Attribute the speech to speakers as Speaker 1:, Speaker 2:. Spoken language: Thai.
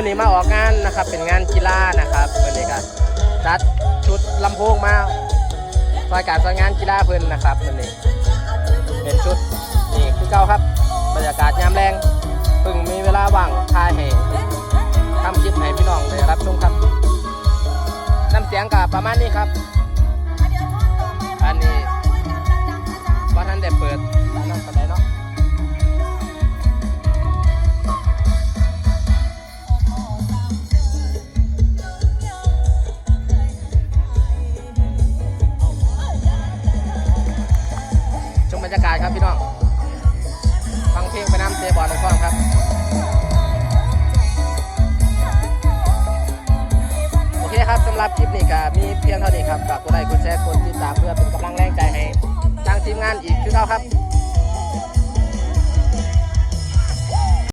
Speaker 1: นี้มาออกงานนะครับ เป็นงานกีฬานะครับเมื่อนี้ก็จัดชุดลำโพงมาซอยการซอยงานกีฬาเพื่อนนะครับเมื่อนี้เป็นชุดนี่คือเก่าครับ บรรยากาศยามแรงเพิ่งมีเวลาว่างทายให้ทำคลิปให้พี่น้องได้รับชมครับน้ำเสียงกับประมาณนี้ครับ รยากาศครับพี่น้องฟังเพลงไปน้ำเตะบอลในฟ้องครับโอเคครับสำหรับคลิปนี้ก็มีเพียงเท่านี้ครับฝากกดไลค์กดแชร์กดติดตามเพื่อเป็นกำลังแรงใจให้ทางทีมงานอีกคือเท่าครับ